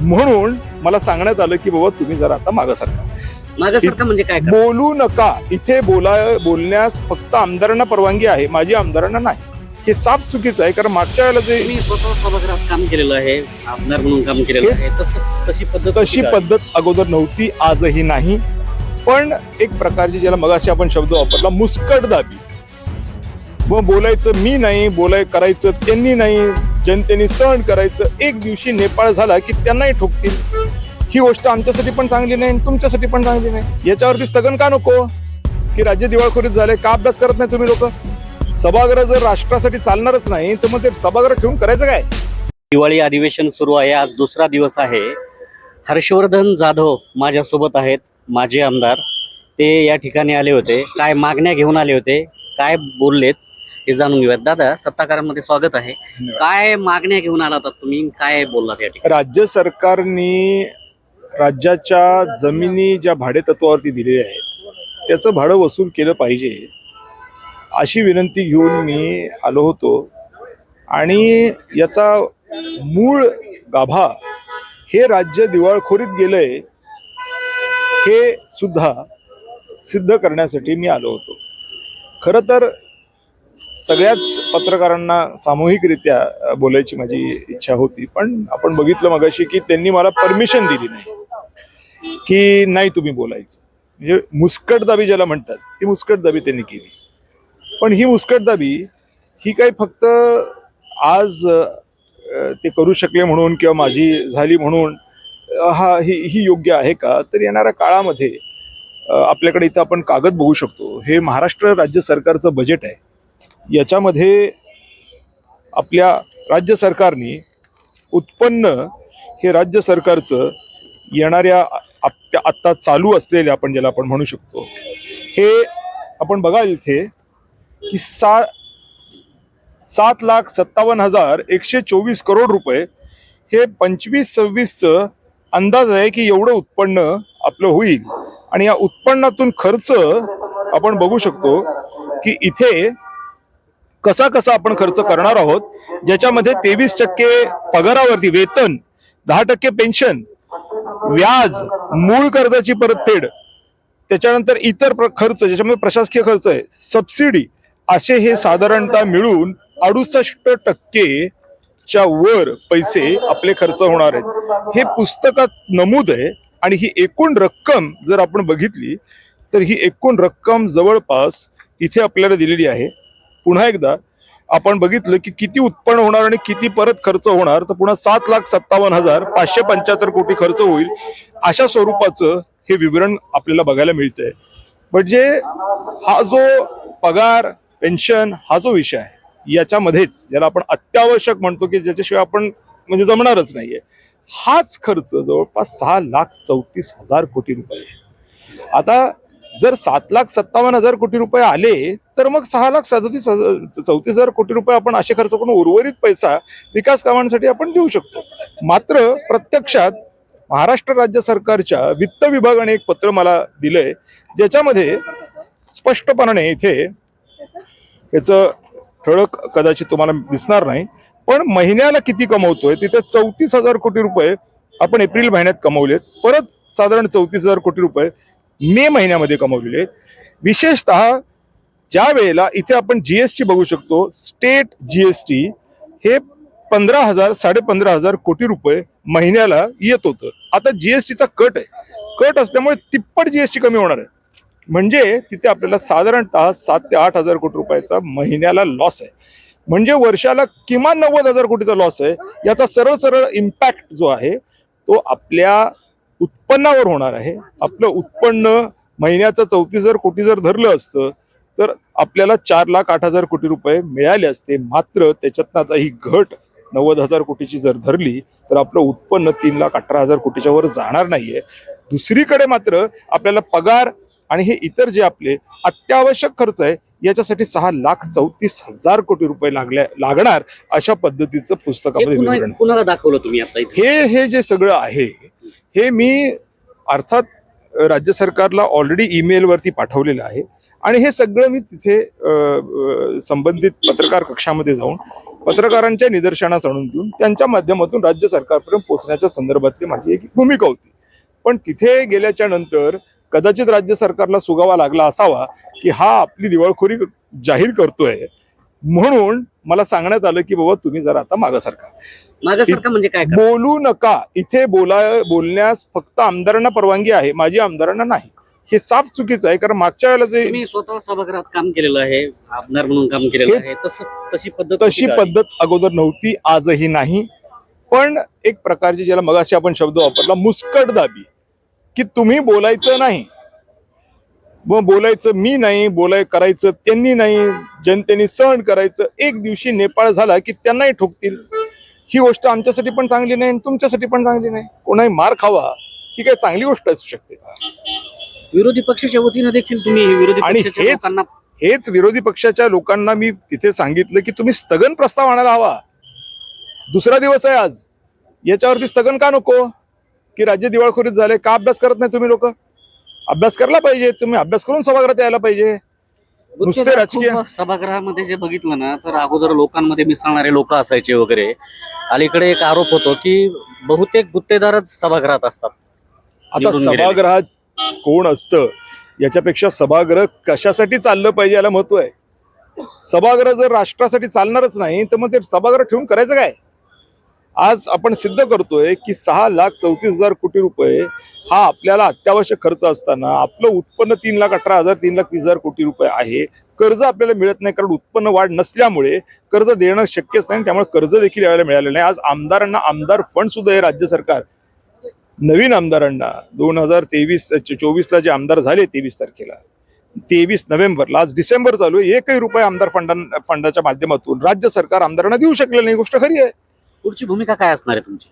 म्हणून मला सांगण्यात आलं की बाबा तुम्ही जरा आता मागं सरका. माझ्यासारखं म्हणजे काय? बोलू नका. इथे बोला बोलण्यास फक्त आमदारांना परवानगी आहे माझी आमदारांना नाही. हे साफ चुकीचं आहे कारण मागच्या वेळेला जे स्वतः सभागृहात काम केलेलं आहे आमदार म्हणून काम केलेलं आहे तसं तशी पद्धत तशी? पद्धत अगोदर नव्हती आजही नाही. पण एक प्रकारची ज्याला मगाशी आपण शब्द वापरला मुस्कटदाबी मग बोलायचं मी नाही बोलाय करायचं त्यांनी नाही. जनतेने सहन करायचं. एक दिवशी नेपाळ झाला की त्यांनाही ठोकतील. ही गोष्ट आमच्यासाठी पण चांगली नाही आणि तुमच्यासाठी पण चांगली नाही. याच्यावरती स्थगन का नको? की राज्य दिवाळखोरीत झाले का अभ्यास करत नाही तुम्ही लोक? सभागृह जर राष्ट्रासाठी चालणारच नाही तर मग ते सभागृह ठेवून करायचं काय? दिवाळी अधिवेशन सुरू आहे. आज दुसरा दिवस आहे. हर्षवर्धन जाधव माझ्यासोबत आहेत. माजी आमदार. ते या ठिकाणी आले होते. काय मागण्या घेऊन आले होते. काय बोललेत? हे जाणून घेऊयात. दादा सत्ताकारांमध्ये स्वागत आहे. काय मागण्या घेऊन आला होता तुम्ही? काय बोललात या ठिकाणी? राज्य सरकारने राज्याच्या जमिनी ज्या भाडे तत्वावरती दिलेल्या आहेत त्याचं भाडं वसूल केलं पाहिजे अशी विनंती घेऊन मी आलो होतो. आणि याचा मूळ गाभा हे राज्य दिवाळखोरीत गेलंय हे सुद्धा सिद्ध करण्यासाठी मी आलो होतो. खरं तर सगळ्याच पत्रकारांना सामूहिकरित्या बोलायची माझी इच्छा होती. पण आपण बघितलं मगाशी की त्यांनी मला परमिशन दिली नाही. की नाही तुम्ही बोलायचं. म्हणजे मुस्कटदाबी ज्याला म्हणतात ती मुस्कटदाबी त्यांनी केली. पण ही मुस्कटदाबी ही काही फक्त आज ते करू शकले म्हणून किंवा माझी झाली म्हणून हा ही ही योग्य आहे का? तर येणाऱ्या काळामध्ये आपल्याकडे इथं आपण कागद बघू शकतो. हे महाराष्ट्र राज्य सरकारचं बजेट आहे. याच्यामध्ये आपल्या राज्य सरकारने उत्पन्न हे राज्य सरकारचं येणाऱ्या आप- आत्ता चालू असलेल्या आपण ज्याला आपण म्हणू शकतो. हे आपण बघाल इथे की सा सात लाख सत्तावन्न हजार एकशे चोवीस करोड रुपये हे पंचवीस सव्वीसचं अंदाज आहे की एवढं उत्पन्न आपलं होईल. आणि या उत्पन्नातून खर्च आपण बघू शकतो की इथे कसा कसा आपण खर्च करणार आहोत ज्याच्यामध्ये तेवीस टक्के पगारावरती वेतन दहा टक्के पेन्शन व्याज मूळ कर्जाची परतफेड त्याच्यानंतर इतर प्र- खर्च ज्याच्यामध्ये प्रशासकीय खर्च आहे सबसिडी असे हे साधारणतः मिळून अडुसष्ट टक्के च्या वर पैसे आपले खर्च होणार आहेत. हे पुस्तकात नमूद आहे आणि ही एकूण रक्कम जर आपण बघितली तर ही एकूण रक्कम जवळपास इथे आपल्याला दिलेली आहे. पुन्हा एकदा आपण बघितलं की किती उत्पन्न होणार आणि किती परत खर्च होणार तर पुन्हा सात लाख सत्तावन्न हजार पाचशे पंच्याहत्तर कोटी खर्च होईल. अशा स्वरूपाचं हे विवरण आपल्याला बघायला मिळतंय. म्हणजे हा जो पगार पेन्शन हा जो विषय आहे याच्यामध्येच ज्याला आपण अत्यावश्यक म्हणतो की ज्याच्याशिवाय आपण म्हणजे जमणारच नाहीये. हाच खर्च जवळपास सहा लाख चौतीस हजार कोटी रुपये. आता जर सात लाख सत्तावन्न हजार कोटी रुपये आले तर मग सहा लाख सदतीस हजार चौतीस हजार कोटी रुपये आपण असे खर्च करून उर्वरित पैसा विकास कामांसाठी आपण देऊ शकतो. मात्र प्रत्यक्षात महाराष्ट्र राज्य सरकारच्या वित्त विभागाने एक पत्र मला दिलंय ज्याच्यामध्ये स्पष्टपणाने इथे याचं ठळक कदाचित तुम्हाला दिसणार नाही पण महिन्याला किती कमवतोय तिथे चौतीस हजार कोटी रुपये आपण एप्रिल महिन्यात कमवलेत परत साधारण चौतीस हजार कोटी रुपये मे महिन्यामध्ये कमवलेले आहेत. विशेषतः ज्या वेळेला इथे आपण जी एस टी बघू शकतो स्टेट जी एस टी हे पंधरा हजार साडेपंधरा हजार कोटी रुपये महिन्याला येत होतं. आता जी एस टीचा कट आहे. कट असल्यामुळे तिप्पट जी एस टी कमी होणार आहे. म्हणजे तिथे आपल्याला साधारणतः सात ते आठ हजार कोटी रुपयाचा महिन्याला लॉस आहे. म्हणजे वर्षाला किमान नव्वद हजार कोटीचा लॉस आहे. याचा सरळ सरळ इम्पॅक्ट जो आहे तो आपल्या उत्पन्नावर होणार आहे. आपलं उत्पन्न महिन्याचं चौतीस हजार कोटी जर धरलं असतं तर आपल्याला चार लाख आठ हजार कोटी रुपये मिळाले असते. मात्र त्याच्यातनं आता ही घट नव्वद हजार कोटीची जर धरली तर आपलं उत्पन्न तीन लाख अठरा हजार कोटीच्या वर जाणार नाहीये. दुसरीकडे मात्र आपल्याला पगार आणि हे इतर जे आपले अत्यावश्यक खर्च आहे याच्यासाठी सहा लाख चौतीस हजार कोटी रुपये लागल्या लागणार अशा पद्धतीचं पुस्तकामध्ये हे हे जे सगळं आहे हे मी अर्थात राज्य सरकारला ऑलरेडी ईमेलवरती पाठवलेलं आहे. आणि हे सगळं मी तिथे संबंधित पत्रकार कक्षामध्ये जाऊन पत्रकारांच्या निदर्शनास आणून देऊन त्यांच्या माध्यमातून राज्य सरकारपर्यंत पोहोचण्याच्या संदर्भातली माझी एक भूमिका होती. पण तिथे गेल्याच्यानंतर कदाचित राज्य सरकारला सुगावा लागला असावा की हा आपली दिवाळखोरी जाहीर करतोय. म्हणून मला सांगण्यात आलं की बाबा तुम्ही जरा आता मागं सरका मागासारखं म्हणजे काय बोलू नका. इथे बोला बोलण्यास फक्त आमदारांना परवानगी आहे माझी आमदारांना नाही. हे साफ चुकीचं आहे कारण मागच्या वेळेला जे स्वतः सभागृहात काम केलेलं आहे आमदार म्हणून काम केलेलं आहे तशी पद्धत तशी? पद्धत अगोदर नव्हती आजही नाही. पण एक प्रकारची ज्याला मगाशी आपण शब्द वापरला मुस्कट दाबी की तुम्ही बोलायचं नाही. मग बोलायचं मी नाही बोलाय करायचं त्यांनी नाही जनतेने सहन करायचं. एक दिवशी नेपाळ झाला की त्यांनाही ठोकतील. ही गोष्ट आमच्यासाठी पण चांगली नाही आणि तुमच्यासाठी पण चांगली नाही. कोणाही मार खावा ही काही चांगली गोष्ट असू शकते का? विरोधी पक्षाच्या वतीनं देखील तुम्ही विरोधी आणि हेच- हेच विरोधी पक्षाच्या लोकांना मी तिथे सांगितलं की तुम्ही स्थगन प्रस्ताव आणायला हवा. दुसरा दिवस आहे आज. याच्यावरती स्थगन का नको? की राज्य दिवाळखोरीत झाले का अभ्यास करत नाही तुम्ही लोक? अभ्यास करायला पाहिजे तुम्ही अभ्यास करून सभागृहात यायला पाहिजे. नुसते राजकीय- सभागृहामध्ये जे बघितलं ना तर अगोदर लोकांमध्ये मिसळणारे लोक असायचे वगैरे. अलीकडे एक आरोप होतो की बहुतेक गुत्तेदारच सभागृहात असतात. आता. सभागृहात कोण असतं? याच्यापेक्षा सभागृह कशासाठी चाललं पाहिजे याला महत्त्व आहे. सभागृह जर राष्ट्रासाठी चालणारच नाही तर मग ते सभागृह ठेवून करायचं काय? आज आपण सिद्ध करतोय की सहा लाख चौतीस हजार कोटी रुपये हा आपल्याला अत्यावश्यक खर्च असताना आपलं उत्पन्न तीन लाख अठरा हजार तीन लाख वीस हजार कोटी रुपये आहे. कर्ज आपल्याला मिळत नाही कारण उत्पन्न वाढ नसल्यामुळे कर्ज देणं शक्यच नाही त्यामुळे कर्ज देखील यावेळेला मिळालेलं नाही. आज आमदारांना आमदार फंड सुद्धा हे राज्य सरकार नवीन आमदारांना दोन हजार तेवीस चोवीसला जे आमदार झाले तेवीस तारखेला तेवीस नोव्हेंबरला आज डिसेंबर चालू आहे. एकही रुपये आमदार फंडा फंडाच्या माध्यमातून राज्य सरकार आमदारांना देऊ शकलेलं नाही. गोष्ट खरी आहे. पुढची भूमिका काय असणार आहे तुमची?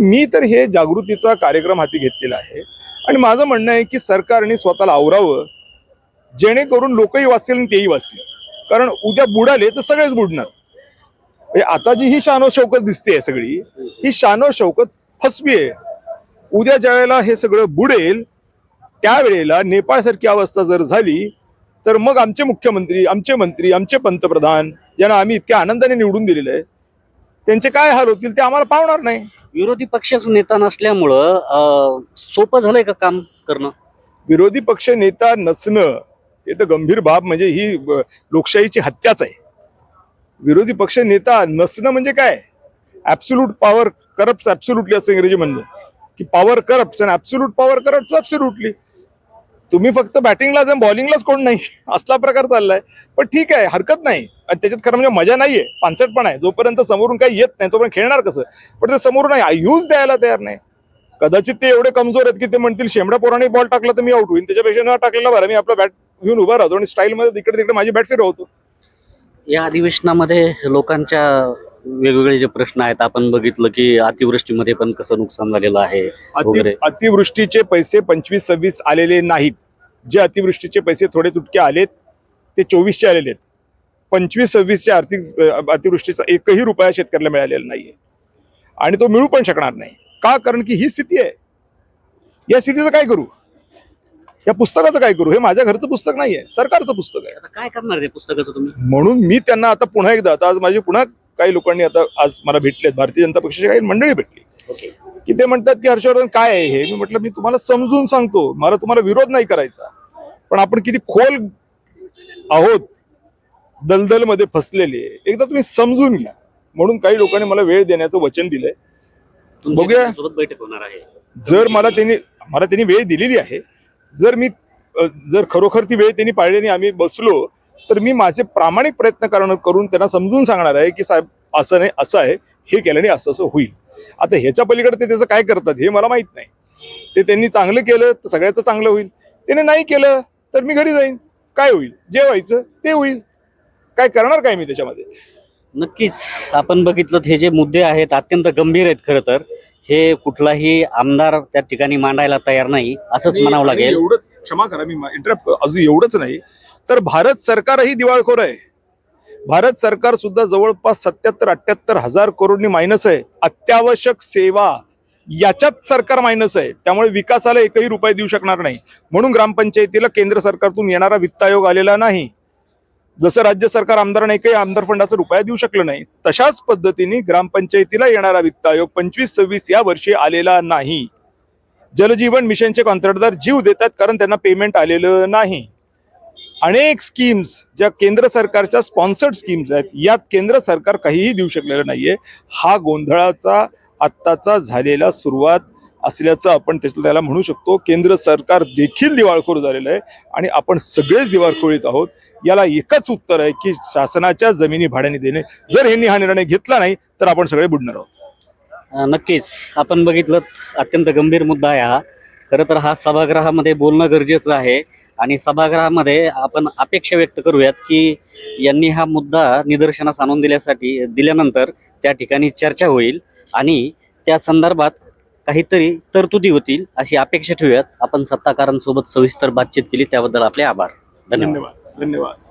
मी तर हे जागृतीचा कार्यक्रम हाती घेतलेला आहे. आणि माझं म्हणणं आहे की सरकारने स्वतःला आवरावं जेणेकरून लोकही वाचतील आणि तेही वाचतील. कारण उद्या बुडाले तर सगळेच बुडणार. म्हणजे आता जी ही शानो शौकत दिसते सगळी ही शानो शौकत फसवी आहे. उद्या ज्या वेळेला हे सगळं बुडेल त्यावेळेला नेपाळसारखी अवस्था जर झाली तर मग आमचे मुख्यमंत्री आमचे मंत्री आमचे पंतप्रधान यांना आम्ही इतक्या आनंदाने निवडून दिलेले आहे. त्यांचे काय हाल होतील ते आम्हाला पावणार नाही. विरोधी पक्षाचा नेता नसल्यामुळं सोपं झालंय का काम करणं? विरोधी पक्ष नेता नसणं हे तर गंभीर बाब म्हणजे ही लोकशाहीची हत्याच आहे. विरोधी पक्ष नेता नसणं म्हणजे काय? ऍब्सोल्यूट पॉवर करप्ट ऍब्सोल्युटली असं इंग्रजी म्हणलं की पॉवर करप्ट आणि ऍब्सोल्यूट पॉवर करप्ट ऍब्सोल्युटली तुम्ही फक्त बॅटिंगलाच आणि बॉलिंगलाच कोण नाही? असला प्रकार चाललाय. पण ठीक आहे हरकत नाही. आणि त्याच्यात खरं म्हणजे मजा नाहीये. पानसट पण आहे. जोपर्यंत समोरून काही येत नाही तोपर्यंत खेळणार कसं? पण ते समोरून नाही यूज द्यायला तयार नाही. कदाचित ते एवढे कमजोर आहेत की ते म्हणतील शेमड्या पोराने बॉल टाकला तर मी आउट होईन. त्याच्यापेक्षा न टाकलेला बरं. मी आपला बॅट घेऊन उभा राहतो आणि स्टाईलमध्ये तिकडे तिकडे माझी बॅट फिरवतो. या अधिवेशनामध्ये लोकांच्या वेगवेगळे जे प्रश्न आहेत आपण बघितलं की अतिवृष्टीमध्ये पण कसं नुकसान झालेलं आहे अतिवृष्टीचे पैसे पंचवीस सव्वीस आलेले नाहीत. जे अतिवृष्टीचे पैसे थोडे तुटके आलेत ते चोवीसचे आलेले आहेत. पंचवीस सव्वीसच्या आर्थिक अतिवृष्टीचा एकही रुपया शेतकऱ्याला मिळालेला नाहीये. आणि तो मिळू पण शकणार नाही. का? कारण की ही स्थिती आहे. या स्थितीचं काय करू? या पुस्तकाचं काय करू? हे माझ्या घरचं पुस्तक नाहीये. सरकारचं पुस्तक आहे. आता काय करणार पुस्तकाचं तुम्ही? म्हणून मी त्यांना आता पुन्हा एकदा आता आज माझी पुन्हा काही लोकांनी आता आज मला भेटलेत. भारतीय जनता पक्षाची काही मंडळी भेटली. की ते म्हणतात की हर्षवर्धन काय आहे हे? मी म्हटलं मी तुम्हाला समजून सांगतो. मला तुम्हाला विरोध नाही करायचा. पण आपण किती खोल आहोत दलदलमध्ये फसलेले एकदा तुम्ही समजून घ्या. म्हणून काही लोकांनी मला वेळ देण्याचं वचन दिलंय. बघूया. बैठक होणार आहे. जर मला त्यांनी मला त्यांनी वेळ दिलेली आहे जर मी जर खरोखर ती वेळ त्यांनी पाळली आणि आम्ही बसलो तर मी माझे प्रामाणिक प्रयत्न करण करून त्यांना समजून सांगणार आहे की साहेब असं नाही असं आहे हे केल्याने असं असं होईल. आता ह्याच्या पलीकडे ते त्याचं काय करतात हे मला माहीत नाही. ते त्यांनी चांगलं केलं तर सगळ्याचं चांगलं होईल. त्याने नाही केलं तर मी घरी जाईन. काय होईल? जे व्हायचं ते होईल. काय करणार काय मी त्याच्यामध्ये? नक्कीच. आपण बघितलं हे जे मुद्दे आहेत अत्यंत गंभीर आहेत खरं तर. हे कुठलाही आमदार त्या ठिकाणी मांडायला तयार नाही असंच म्हणावं लागेल. एवढंच क्षमा करा मी इंटरप्ट अजून एवढंच नाही. तर भारत सरकारही दिवाळखोर आहे. भारत सरकार सुद्धा जवळपास सत्याहत्तर अठ्याहत्तर हजार करोडनी मायनस आहे. अत्यावश्यक सेवा याच्यात सरकार मायनस आहे. त्यामुळे विकासाला एकही रुपये देऊ शकणार नाही. म्हणून ग्रामपंचायतीला केंद्र सरकारतून येणारा वित्त आयोग आलेला नाही. जसं राज्य सरकार आमदारांना एकही आमदार फंडाचा रुपया देऊ शकलं नाही तशाच पद्धतीने ग्रामपंचायतीला येणारा वित्त आयोग पंचवीस सव्वीस या वर्षी आलेला नाही. जलजीवन मिशनचे कॉन्ट्रॅक्टदार जीव देतात कारण त्यांना पेमेंट आलेलं नाही. अनेक स्कीम्स ज्या केंद्र सरकारच्या स्पॉन्सर्ड स्कीम्स आहेत यात केंद्र सरकार काहीही देऊ शकलेलं नाहीये. हा गोंधळाचा आत्ताचा झालेला सुरुवात असल्याचं आपण त्याला म्हणू शकतो. केंद्र सरकार देखील दिवाळखोर झालेलं आहे आणि आपण सगळेच दिवाळखोरीत आहोत. याला एकच उत्तर आहे की शासनाच्या जमिनी भाड्याने देणे. जर यांनी हा निर्णय घेतला नाही तर आपण सगळे बुडणार आहोत. नक्कीच. आपण बघितलं अत्यंत गंभीर मुद्दा आहे हा. खरं तर हा सभागृहामध्ये बोलणं गरजेचं आहे. आणि सभागृहामध्ये आपण अपेक्षा व्यक्त करूयात की यांनी हा मुद्दा निदर्शनास आणून दिल्यासाठी दिल्यानंतर त्या ठिकाणी चर्चा होईल. आणि त्या संदर्भात काहीतरी तरतुदी होतील अशी अपेक्षा ठेवूयात. आपण सत्ताकारांसोबत सविस्तर बातचीत केली त्याबद्दल आपले आभार. धन्यवाद. धन्यवाद. धन्यवाद.